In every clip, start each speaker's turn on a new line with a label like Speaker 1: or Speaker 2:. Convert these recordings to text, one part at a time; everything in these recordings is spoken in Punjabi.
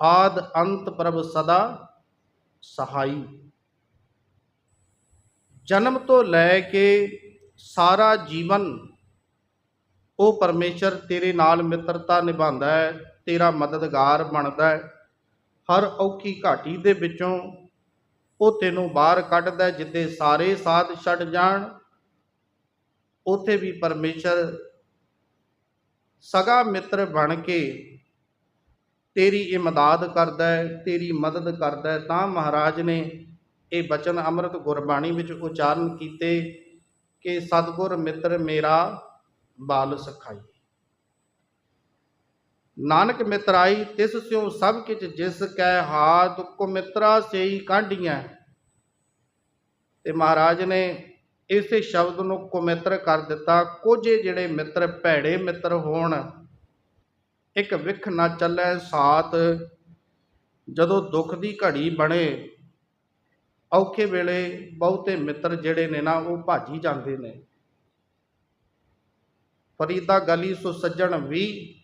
Speaker 1: ਆਦ ਅੰਤ ਪ੍ਰਭ ਸਦਾ ਸਹਾਈ। ਜਨਮ ਤੋਂ ਲੈ ਕੇ ਸਾਰਾ ਜੀਵਨ ਉਹ ਪਰਮੇਸ਼ਰ ਤੇਰੇ ਨਾਲ ਮਿੱਤਰਤਾ ਨਿਭਾਉਂਦਾ ਹੈ ਤੇਰਾ ਮਦਦਗਾਰ ਬਣਦਾ ਹੈ। ਹਰ ਔਖੀ ਘਾਟੀ ਦੇ ਵਿੱਚੋਂ ਉਹ ਤੈਨੂੰ ਬਾਹਰ ਕੱਢਦਾ ਹੈ, ਜਿੱਥੇ ਸਾਰੇ ਸਾਥ ਛੱਡ ਜਾਣ ਉਥੇ ਵੀ ਪਰਮੇਸ਼ਰ ਸਗਾ ਮਿੱਤਰ ਬਣ ਕੇ ਤੇਰੀ ਇਮਦਾਦ ਕਰਦਾ ਹੈ, ਤੇਰੀ ਮਦਦ ਕਰਦਾ ਹੈ। ਤਾਂ ਮਹਾਰਾਜ ਨੇ ਇਹ ਬਚਨ ਅੰਮ੍ਰਿਤ ਗੁਰਬਾਣੀ ਵਿੱਚ ਉਚਾਰਨ ਕੀਤੇ ਕਿ ਸਤਿਗੁਰ ਮਿੱਤਰ ਮੇਰਾ ਬਾਲ ਸਖਾਈ। ਨਾਨਕ ਮਿਤਰਾਈ ਤਿਸ ਸਿਉ ਸਭ ਕਿਛ ਜਿਸ ਕੈ ਹਾਥ ਕੋ ਮਿੱਤਰਾ ਸੇਈ ਕਾਢੀਆਂ ਤੇ ਮਹਾਰਾਜ ਨੇ ਇਸੇ ਸ਼ਬਦ ਨੂੰ ਕੁਮਿੱਤਰ ਕਰ ਦਿੱਤਾ। ਕੁਝ ਜਿਹੜੇ ਮਿੱਤਰ ਭੈੜੇ ਮਿੱਤਰ ਹੋਣ ਇੱਕ ਵਿਖ ਨਾ ਚੱਲੈ ਸਾਥ, ਜਦੋਂ ਦੁੱਖ ਦੀ ਘੜੀ ਬਣੇ, ਔਖੇ ਵੇਲੇ ਬਹੁਤੇ ਮਿੱਤਰ ਜਿਹੜੇ ਨੇ ਨਾ, ਉਹ ਭਾਜੀ ਜਾਂਦੇ ਨੇ। ਫਰੀਦਾ ਗਲੀ ਸੋ ਸੱਜਣ ਵੀ,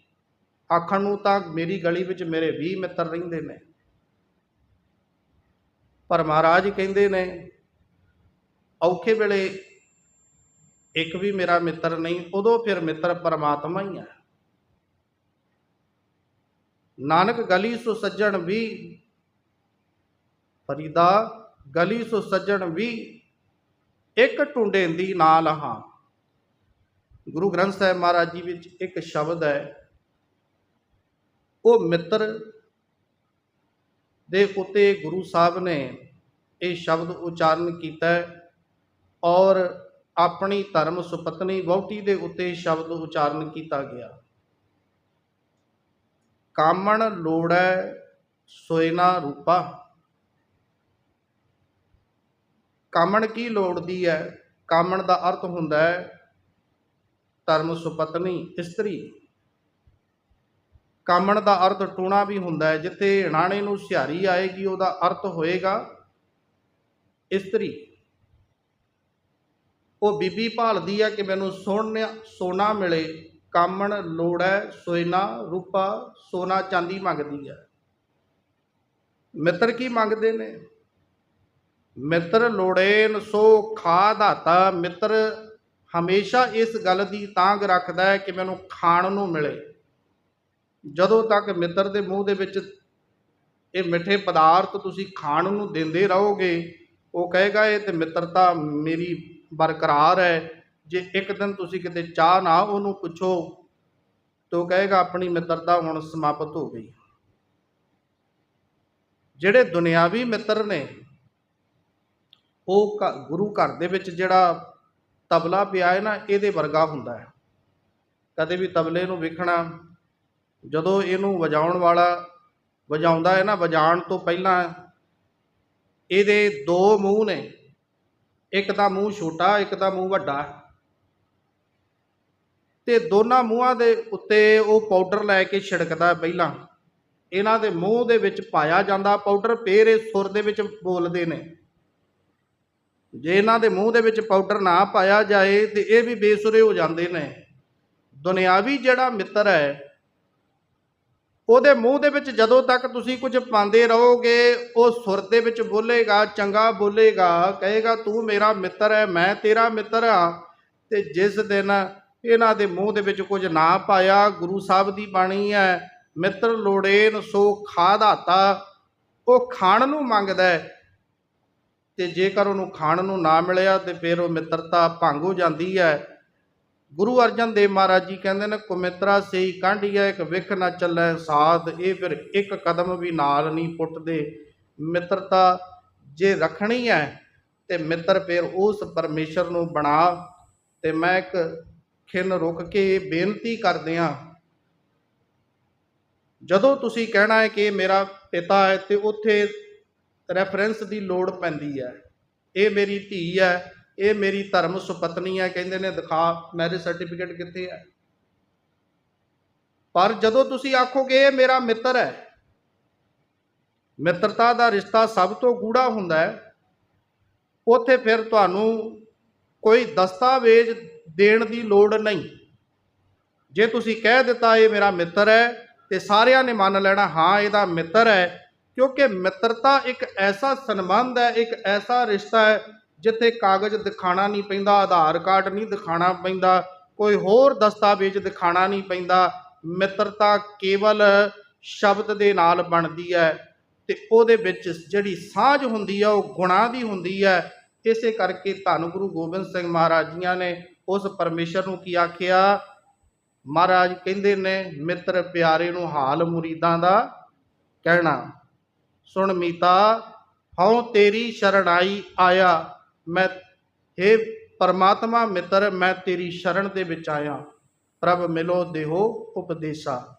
Speaker 1: ਆਖਣ ਨੂੰ ਤਾਂ ਮੇਰੀ ਗਲੀ ਵਿੱਚ ਮੇਰੇ 20 ਮਿੱਤਰ ਰਹਿੰਦੇ ਨੇ। ਪਰ ਮਹਾਰਾਜ ਕਹਿੰਦੇ ਨੇ, ਔਖੇ ਵੇਲੇ ਇੱਕ ਵੀ ਮੇਰਾ ਮਿੱਤਰ ਨਹੀਂ, ਉਦੋਂ ਫਿਰ ਮਿੱਤਰ ਪਰਮਾਤਮਾ ਹੀ ਹੈ। ਨਾਨਕ ਗਲੀ ਸੋ ਸੱਜਣ ਵੀ ਫਰੀਦਾ, ਗਲੀ ਸੋ ਸੱਜਣ ਵੀ ਇੱਕ ਟੁੰਡੇਂਦੀ ਨਾਲ ਹਾਂ। ਗੁਰੂ ਗ੍ਰੰਥ ਸਾਹਿਬ ਮਹਾਰਾਜ ਜੀ ਵਿੱਚ ਇੱਕ ਸ਼ਬਦ ਹੈ, ਉਹ ਮਿੱਤਰ ਦੇ ਉੱਤੇ ਗੁਰੂ ਸਾਹਿਬ ਨੇ ਇਹ ਸ਼ਬਦ ਉਚਾਰਨ ਕੀਤਾ ਔਰ ਆਪਣੀ ਧਰਮ ਸੁਪਤਨੀ ਵਹੁਟੀ ਦੇ ਉੱਤੇ ਸ਼ਬਦ ਉਚਾਰਨ ਕੀਤਾ ਗਿਆ। ਕਾਮਣ ਲੋੜੈ ਸੋਇਨਾ ਰੂਪਾ। ਕਾਮਣ ਕੀ ਲੋੜਦੀ ਹੈ ਕਾਮਣ ਦਾ ਅਰਥ ਹੁੰਦਾ ਹੈ ਧਰਮ ਸੁਪਤਨੀ, ਇਸਤਰੀ। ਕਾਮਣ ਦਾ ਅਰਥ ਟੂਣਾ ਵੀ ਹੁੰਦਾ ਹੈ ਜਿੱਥੇ ਰਾਣੇ ਨੂੰ ਸਿਹਾਰੀ ਆਏਗੀ, ਉਹਦਾ ਅਰਥ ਹੋਏਗਾ ਇਸਤਰੀ। ਉਹ ਬੀਬੀ ਭਾਲਦੀ ਹੈ ਕਿ ਮੈਨੂੰ ਸੋਨਾ ਸੋਨਾ ਮਿਲੇ। ਕਾਮਣ ਲੋੜੈ ਸੋਇਨਾ ਰੂਪਾ, ਸੋਨਾ, ਚਾਂਦੀ ਮੰਗਦੀ ਹੈ। ਮਿੱਤਰ ਕੀ ਮੰਗਦੇ ਨੇ? ਮਿੱਤਰ ਲੋੜੇਨ ਸੋ ਖਾ ਦਾਤਾ ਮਿੱਤਰ ਹਮੇਸ਼ਾ ਇਸ ਗੱਲ ਦੀ ਤਾਂਗ ਰੱਖਦਾ ਹੈ ਕਿ ਮੈਨੂੰ ਖਾਣ ਨੂੰ ਮਿਲੇ। ਜਦੋਂ ਤੱਕ ਮਿੱਤਰ ਦੇ ਮੂੰਹ ਦੇ ਵਿੱਚ ਇਹ ਮਿੱਠੇ ਪਦਾਰਥ ਤੁਸੀਂ ਖਾਣ ਨੂੰ ਦਿੰਦੇ ਰਹੋਗੇ, ਉਹ ਕਹੇਗਾ, ਇਹ ਤੇ ਮਿੱਤਰਤਾ ਮੇਰੀ ਬਰਕਰਾਰ ਹੈ। ਜੇ ਇੱਕ ਦਿਨ ਤੁਸੀਂ ਕਿਤੇ ਚਾਹ ਨਾ ਉਹਨੂੰ ਪੁੱਛੋ ਤੋ ਕਹੇਗਾ, ਆਪਣੀ ਮਿੱਤਰਤਾ ਹੁਣ ਸਮਾਪਤ ਹੋ ਗਈ। ਜਿਹੜੇ ਦੁਨਿਆਵੀ ਮਿੱਤਰ ਨੇ, ਉਹ ਘ- ਗੁਰੂ ਘਰ ਦੇ ਵਿੱਚ ਜਿਹੜਾ ਤਬਲਾ ਪਿਆ ਹੈ ਨਾ, ਇਹਦੇ ਵਰਗਾ ਹੁੰਦਾ ਹੈ। ਕਦੇ ਵੀ ਤਬਲੇ ਨੂੰ ਵੇਖਣਾ, ਜਦੋਂ ਇਹਨੂੰ ਵਜਾਉਣ ਵਾਲਾ ਵਜਾਉਂਦਾ ਹੈ ਨਾ, ਵਜਾਉਣ ਤੋਂ ਪਹਿਲਾਂ ਇਹਦੇ ਦੋ ਮੂੰਹ ਨੇ, ਇੱਕ ਦਾ ਮੂੰਹ ਛੋਟਾ, ਇੱਕ ਦਾ ਮੂੰਹ ਵੱਡਾ। ਤੇ ਦੋਨਾਂ ਮੂੰਹਾਂ ਦੇ ਉੱਤੇ ਉਹ ਪਾਊਡਰ ਲੈ ਕੇ ਛਿੜਕਦਾ ਪਹਿਲਾਂ। ਇਹਨਾਂ ਦੇ ਮੂੰਹ ਦੇ ਵਿੱਚ ਪਾਇਆ ਜਾਂਦਾ ਪਾਊਡਰ ਫੇਰ ਇਹ ਸੁਰ ਦੇ ਵਿੱਚ ਬੋਲਦੇ ਨੇ। ਜੇ ਇਹਨਾਂ ਦੇ ਮੂੰਹ ਦੇ ਵਿੱਚ ਪਾਊਡਰ ਨਾ ਪਾਇਆ ਜਾਏ ਤੇ ਇਹ ਵੀ ਬੇਸੁਰੇ ਹੋ ਜਾਂਦੇ ਨੇ। ਦੁਨਿਆਵੀ ਜਿਹੜਾ ਮਿੱਤਰ ਹੈ, ਉਹਦੇ ਮੂੰਹ ਦੇ ਵਿੱਚ ਜਦੋਂ ਤੱਕ ਤੁਸੀਂ ਕੁਝ ਪਾਉਂਦੇ ਰਹੋਗੇ, ਉਹ ਸੁਰ ਦੇ ਵਿੱਚ ਬੋਲੇਗਾ, ਚੰਗਾ ਬੋਲੇਗਾ, ਕਹੇਗਾ, ਤੂੰ ਮੇਰਾ ਮਿੱਤਰ ਹੈ, ਮੈਂ ਤੇਰਾ ਮਿੱਤਰ ਆ ਤੇ ਜਿਸ ਦਿਨ ਇਹਨਾਂ ਦੇ ਮੂੰਹ ਦੇ ਵਿੱਚ ਕੁਝ ਨਾ ਪਾਇਆ, ਗੁਰੂ ਸਾਹਿਬ ਦੀ ਬਾਣੀ ਹੈ, ਮਿੱਤਰ ਲੋੜੇਨ ਸੋ ਖਾਦਾਤਾ ਉਹ ਖਾਣ ਨੂੰ ਮੰਗਦਾ ਹੈ। ਤੇ ਜੇਕਰ ਉਹਨੂੰ ਖਾਣ ਨੂੰ ਨਾ ਮਿਲਿਆ, ਤੇ ਫਿਰ ਉਹ ਮਿੱਤਰਤਾ ਭੰਗ ਹੋ ਜਾਂਦੀ ਹੈ। ਗੁਰੂ ਅਰਜਨ ਦੇਵ ਮਹਾਰਾਜ ਜੀ ਕਹਿੰਦੇ ਨੇ ਕੁਮਿੱਤਰਾ ਸੇਈ ਕਾਂਢੀਆ ਇੱਕ ਵਿਖ ਨਾ ਚੱਲੈ ਸਾਧ, ਇਹ ਫਿਰ ਇੱਕ ਕਦਮ ਵੀ ਨਾਲ ਨਹੀਂ ਪੁੱਟਦੇ। ਮਿੱਤਰਤਾ ਜੇ ਰੱਖਣੀ ਹੈ, ਤੇ ਮਿੱਤਰ ਫਿਰ ਉਸ ਪਰਮੇਸ਼ਰ ਨੂੰ ਬਣਾ। ਤੇ ਮੈਂ ਇੱਕ ਖਿੰਨ ਰੁਕ ਕੇ ਬੇਨਤੀ ਕਰਦਿਆਂ ਜਦੋਂ ਤੁਸੀਂ ਕਹਿਣਾ ਹੈ ਕਿ ਮੇਰਾ ਪਿਤਾ ਹੈ ਤੇ ਉੱਥੇ ਰੈਫਰੈਂਸ ਦੀ ਲੋੜ ਪੈਂਦੀ ਹੈ। ਇਹ ਮੇਰੀ ਧੀ ਹੈ, ਇਹ ਮੇਰੀ ਧਰਮ ਸੁਪਤਨੀ ਹੈ, ਕਹਿੰਦੇ ਨੇ ਦਿਖਾ ਮੈਰਿਜ ਸਰਟੀਫਿਕੇਟ ਕਿੱਥੇ ਹੈ? ਪਰ ਜਦੋਂ ਤੁਸੀਂ ਆਖੋਗੇ ਇਹ ਮੇਰਾ ਮਿੱਤਰ ਹੈ, ਮਿੱਤਰਤਾ ਦਾ ਰਿਸ਼ਤਾ ਸਭ ਤੋਂ ਗੂੜਾ ਹੁੰਦਾ ਹੈ, ਉੱਥੇ ਫਿਰ ਤੁਹਾਨੂੰ ਕੋਈ ਦਸਤਾਵੇਜ਼ ਦੇਣ ਦੀ ਲੋੜ ਨਹੀਂ। ਜੇ ਤੁਸੀਂ ਕਹਿ ਦਿੱਤਾ ਇਹ ਮੇਰਾ ਮਿੱਤਰ ਹੈ ਤੇ ਸਾਰਿਆਂ ਨੇ ਮੰਨ ਲੈਣਾ, ਹਾਂ, ਇਹਦਾ ਮਿੱਤਰ ਹੈ, ਕਿਉਂਕਿ ਮਿੱਤਰਤਾ ਇੱਕ ਐਸਾ ਸਨਬੰਧ ਹੈ, ਇੱਕ ਐਸਾ ਰਿਸ਼ਤਾ ਹੈ ਜਿੱਥੇ ਕਾਗਜ਼ ਦਿਖਾਣਾ ਨਹੀਂ ਪੈਂਦਾ, ਆਧਾਰ ਕਾਰਡ ਨਹੀਂ ਦਿਖਾਣਾ ਪੈਂਦਾ, ਕੋਈ ਹੋਰ ਦਸਤਾਵੇਜ਼ ਦਿਖਾਣਾ ਨਹੀਂ ਪੈਂਦਾ। ਮਿੱਤਰਤਾ ਕੇਵਲ ਸ਼ਬਦ ਦੇ ਨਾਲ ਬਣਦੀ ਹੈ ਤੇ ਉਹਦੇ ਵਿੱਚ ਜਿਹੜੀ ਸਾਂਝ ਹੁੰਦੀ ਹੈ, ਉਹ ਗੁਣਾਂ ਦੀ ਹੁੰਦੀ ਹੈ। ਇਸੇ ਕਰਕੇ ਧੰਨ ਗੁਰੂ ਗੋਬਿੰਦ ਸਿੰਘ ਮਹਾਰਾਜ ਜੀਆਂ ਨੇ ਉਸ ਪਰਮੇਸ਼ਰ ਨੂੰ ਕੀ ਆਖਿਆ? ਮਹਾਰਾਜ ਕਹਿੰਦੇ ਨੇ, ਮਿੱਤਰ ਪਿਆਰੇ ਨੂੰ ਹਾਲ ਮੁਰੀਦਾਂ ਦਾ ਕਹਿਣਾ। ਸੁਣ ਮੀਤਾ, ਹਉ ਤੇਰੀ ਸ਼ਰਣਾਈ ਆਇਆ। ਮੈਂ हे ਪਰਮਾਤਮਾ, ਮਿੱਤਰ, ਮੈਂ ਤੇਰੀ ਸ਼ਰਨ ਦੇ ਵਿੱਚ ਆਇਆ। ਪ੍ਰਭ ਮਿਲੋ, ਦੇਹੋ ਉਪਦੇਸ਼ਾ।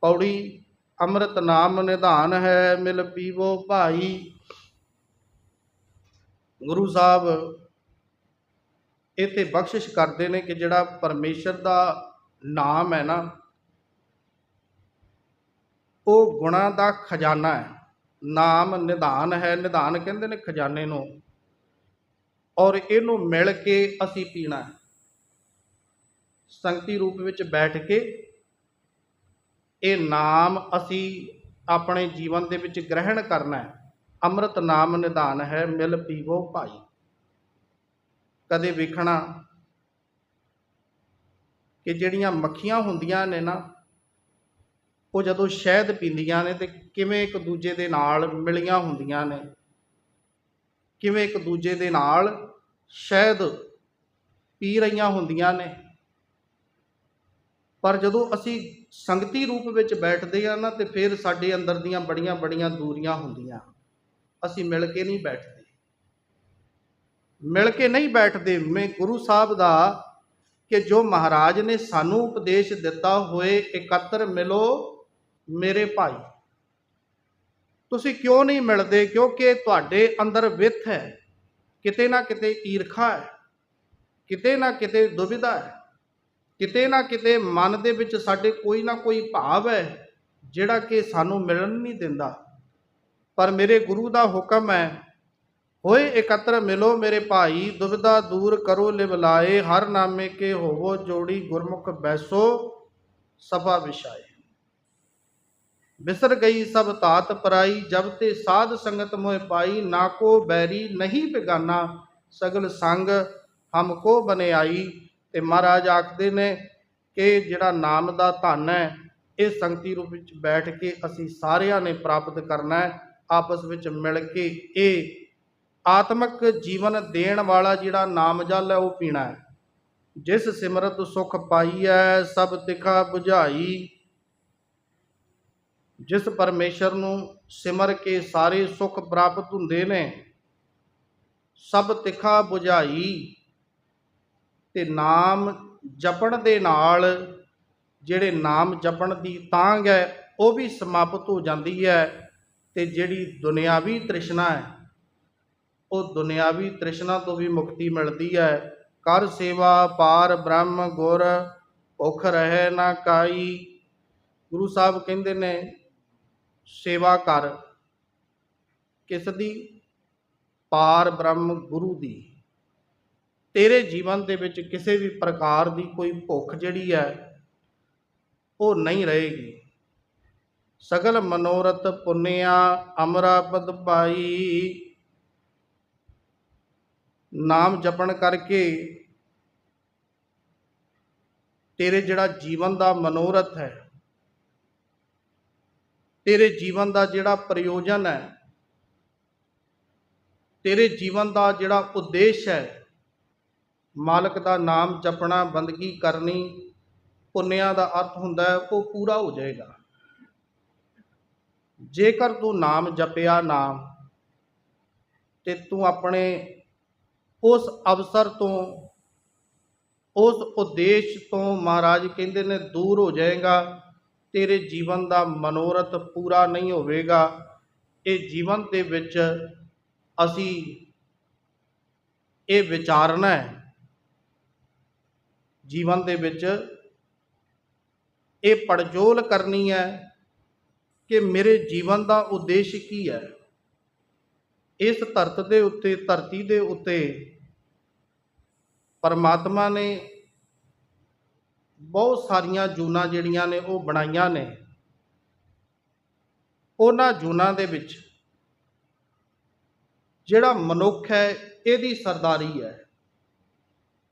Speaker 1: ਪੌੜੀ, ਅੰਮ੍ਰਿਤ ਨਾਮ ਨਿਧਾਨ ਹੈ, ਮਿਲ ਪੀਵੋ ਭਾਈ। ਗੁਰੂ ਸਾਹਿਬ ਇਹ ਇੱਥੇ ਬਖਸ਼ਿਸ਼ ਕਰਦੇ ਨੇ ਕਿ ਜਿਹੜਾ ਪਰਮੇਸ਼ਰ ਦਾ ਨਾਮ ਹੈ ਨਾ, ਉਹ ਗੁਣਾਂ ਦਾ ਖਜ਼ਾਨਾ ਹੈ। ਨਾਮ ਨਿਧਾਨ ਹੈ, ਨਿਧਾਨ ਕਹਿੰਦੇ ਨੇ ਖਜ਼ਾਨੇ ਨੂੰ। ਔਰ ਇਹਨੂੰ ਮਿਲ ਕੇ ਅਸੀਂ ਪੀਣਾ ਸੰਗਤੀ ਰੂਪ ਵਿੱਚ ਬੈਠ ਕੇ ਇਹ ਨਾਮ ਅਸੀਂ ਆਪਣੇ ਜੀਵਨ ਦੇ ਵਿੱਚ ਗ੍ਰਹਿਣ ਕਰਨਾ ਹੈ। ਅੰਮ੍ਰਿਤ ਨਾਮ ਨਿਧਾਨ ਹੈ, ਮਿਲ ਪੀਵੋ ਭਾਈ। ਕਦੇ ਵੇਖਣਾ ਕਿ ਜਿਹੜੀਆਂ ਮੱਖੀਆਂ ਹੁੰਦੀਆਂ ਨੇ ਨਾ, ਉਹ ਜਦੋਂ ਸ਼ਹਿਦ ਪੀਂਦੀਆਂ ਨੇ ਤੇ ਕਿਵੇਂ ਇੱਕ ਦੂਜੇ ਦੇ ਨਾਲ ਮਿਲੀਆਂ ਹੁੰਦੀਆਂ ਨੇ, ਕਿਵੇਂ ਇੱਕ ਦੂਜੇ ਦੇ ਨਾਲ ਸ਼ਹਿਦ ਪੀ ਰਹੀਆਂ ਹੁੰਦੀਆਂ ਨੇ। ਪਰ ਜਦੋਂ ਅਸੀਂ ਸੰਗਤੀ ਰੂਪ ਵਿੱਚ ਬੈਠਦੇ ਆ ਨਾ, ਤੇ ਫਿਰ ਸਾਡੇ ਅੰਦਰ ਦੀਆਂ ਬੜੀਆਂ ਬੜੀਆਂ ਦੂਰੀਆਂ ਹੁੰਦੀਆਂ। ਅਸੀਂ ਮਿਲ ਕੇ ਨਹੀਂ ਬੈਠਦੇ। ਮਿਲ ਕੇ ਨਹੀਂ ਬੈਠਦੇ। ਮੈਂ ਗੁਰੂ ਸਾਹਿਬ ਦਾ ਕਿ ਜੋ ਮਹਾਰਾਜ ਨੇ ਸਾਨੂੰ ਉਪਦੇਸ਼ ਦਿੱਤਾ ਹੋਏ ਇਕੱਤਰ ਮਿਲੋ ਮੇਰੇ ਭਾਈ। ਤੁਸੀਂ ਕਿਉਂ ਨਹੀਂ ਮਿਲਦੇ? ਕਿਉਂਕਿ ਤੁਹਾਡੇ ਅੰਦਰ ਵਿਥ ਹੈ। ਕਿਤੇ ਨਾ ਕਿਤੇ ਈਰਖਾ ਹੈ। ਕਿਤੇ ਨਾ ਕਿਤੇ ਦੁਬਿਧਾ ਹੈ। ਕਿਤੇ ਨਾ ਕਿਤੇ ਮਨ ਦੇ ਵਿੱਚ ਸਾਡੇ ਕੋਈ ਨਾ ਕੋਈ ਭਾਵ ਹੈ ਜਿਹੜਾ ਕਿ ਸਾਨੂੰ ਮਿਲਣ ਨਹੀਂ ਦਿੰਦਾ। ਪਰ ਮੇਰੇ ਗੁਰੂ ਦਾ ਹੁਕਮ ਹੈ ਹੋਏ ਇਕੱਤਰ ਮਿਲੋ ਮੇਰੇ ਭਾਈ, ਦੁਬਿਧਾ ਦੂਰ ਕਰੋ ਲਿਵਲਾਏ ਹਰ ਨਾਮੇ ਕੇ ਹੋਵੋ ਜੋੜੀ ਗੁਰਮੁਖ ਬੈਸੋ, ਸਭਾ ਵਿਛਾਏ। ਬਿਸਰ ਗਈ ਸਭ ਤਾਤ ਪਰਾਈ, ਜਬ ਤੇ ਸਾਧ ਸੰਗਤ ਮੋਹਿ ਪਾਈ, ਨਾ ਕੋ ਬੈਰੀ ਨਹੀਂ ਬਿਗਾਨਾ, ਸਗਲ ਸੰਗ ਹਮ ਕੋ ਬਨਿਆਈ। ਤੇ ਮਹਾਰਾਜ ਆਖਦੇ ਨੇ ਕਿ ਜਿਹੜਾ ਨਾਮ ਦਾ ਧਨ ਹੈ, ਇਹ ਸੰਗਤੀ ਰੂਪ ਵਿੱਚ ਬੈਠ ਕੇ ਅਸੀਂ ਸਾਰਿਆਂ ਨੇ ਪ੍ਰਾਪਤ ਕਰਨਾ ਹੈ, ਆਪਸ ਵਿੱਚ ਮਿਲ ਕੇ ਇਹ ਆਤਮਿਕ ਜੀਵਨ ਦੇਣ ਵਾਲਾ ਜਿਹੜਾ ਨਾਮ ਜਲ ਹੈ, ਉਹ ਪੀਣਾ ਹੈ। ਜਿਸ ਸਿਮਰਤ ਸੁਖ ਪਾਈਐ ਸਭ ਤਿਖਾ 부ਝਾਈ ਜਿਸ ਪਰਮੇਸ਼ਰ ਨੂੰ ਸਿਮਰ ਕੇ ਸਾਰੇ ਸੁਖ ਪ੍ਰਾਪਤ ਹੁੰਦੇ ਨੇ, ਸਭ ਤਿਖਾ 부ਝਾਈ ਤੇ ਨਾਮ ਜਪਣ ਦੇ ਨਾਲ ਜਿਹੜੇ ਨਾਮ ਜਪਣ ਦੀ ਤਾਂਗ ਹੈ, ਉਹ ਵੀ ਸਮਾਪਤ ਹੋ ਜਾਂਦੀ ਹੈ ਤੇ ਜਿਹੜੀ ਦੁਨਿਆਵੀ ਤ੍ਰਿਸ਼ਨਾ ਹੈ ਉਹ ਦੁਨਿਆਵੀ ਤ੍ਰਿਸ਼ਨਾ ਤੋਂ ਵੀ ਮੁਕਤੀ ਮਿਲਦੀ ਹੈ। ਕਰ ਸੇਵਾ ਪਾਰ ਬ੍ਰਹਮ ਗੁਰ ਭੁੱਖ ਰਹੇ ਨਾ ਕਾਈ। ਗੁਰੂ ਸਾਹਿਬ ਕਹਿੰਦੇ ਨੇ, ਸੇਵਾ ਕਰ। ਕਿਸ ਦੀ? ਪਾਰ ਬ੍ਰਹਮ ਗੁਰੂ ਦੀ। ਤੇਰੇ ਜੀਵਨ ਦੇ ਵਿੱਚ ਕਿਸੇ ਵੀ ਪ੍ਰਕਾਰ ਦੀ ਕੋਈ ਭੁੱਖ ਜਿਹੜੀ ਹੈ, ਉਹ ਨਹੀਂ ਰਹੇਗੀ। ਸਗਲ ਮਨੋਰਥ ਪੁੰਨਿਆ, ਅਮਰਾਪਦ ਪਾਈ। ਨਾਮ ਜਪਣ ਕਰਕੇ ਤੇਰੇ ਜਿਹੜਾ ਜੀਵਨ ਦਾ ਮਨੋਰਥ ਹੈ, ਤੇਰੇ ਜੀਵਨ ਦਾ ਜਿਹੜਾ ਪ੍ਰਯੋਜਨ ਹੈ, ਤੇਰੇ ਜੀਵਨ ਦਾ ਜਿਹੜਾ ਉਦੇਸ਼ ਹੈ, ਮਾਲਕ ਦਾ ਨਾਮ ਜਪਣਾ, ਬੰਦਗੀ ਕਰਨੀ, ਪੁੰਨਿਆ ਦਾ ਅਰਥ ਹੁੰਦਾ ਹੈ, ਉਹ ਪੂਰਾ ਹੋ ਜਾਏਗਾ। ਜੇਕਰ ਤੂੰ ਨਾਮ ਜਪਿਆ ਨਾਮ ਤੇ ਤੂੰ ਆਪਣੇ ਉਸ ਅਵਸਰ ਤੋਂ, ਉਸ ਉਦੇਸ਼ ਤੋਂ ਮਹਾਰਾਜ ਕਹਿੰਦੇ ਨੇ, ਦੂਰ ਹੋ ਜਾਏਗਾ, ਤੇਰੇ ਜੀਵਨ ਦਾ ਮਨੋਰਥ ਪੂਰਾ ਨਹੀਂ ਹੋਵੇਗਾ। ਇਹ ਜੀਵਨ ਦੇ ਵਿੱਚ ਅਸੀਂ, ਇਹ ਵਿਚਾਰਨਾ ਹੈ। ਜੀਵਨ ਦੇ ਵਿੱਚ ਇਹ ਪੜਜੋਲ ਕਰਨੀ ਹੈ ਕਿ ਮੇਰੇ ਜੀਵਨ ਦਾ ਉਦੇਸ਼ ਕੀ ਹੈ? ਇਸ ਧਰਤ ਦੇ ਉੱਤੇ, ਧਰਤੀ ਦੇ ਉੱਤੇ ਪਰਮਾਤਮਾ ਨੇ ਬਹੁਤ ਸਾਰੀਆਂ ਜੂਨਾਂ ਜਿਹੜੀਆਂ ਨੇ ਉਹ ਬਣਾਈਆਂ ਨੇ। ਉਹਨਾਂ ਜੂਨਾਂ ਦੇ ਵਿੱਚ ਜਿਹੜਾ ਮਨੁੱਖ ਹੈ, ਇਹਦੀ ਸਰਦਾਰੀ ਹੈ।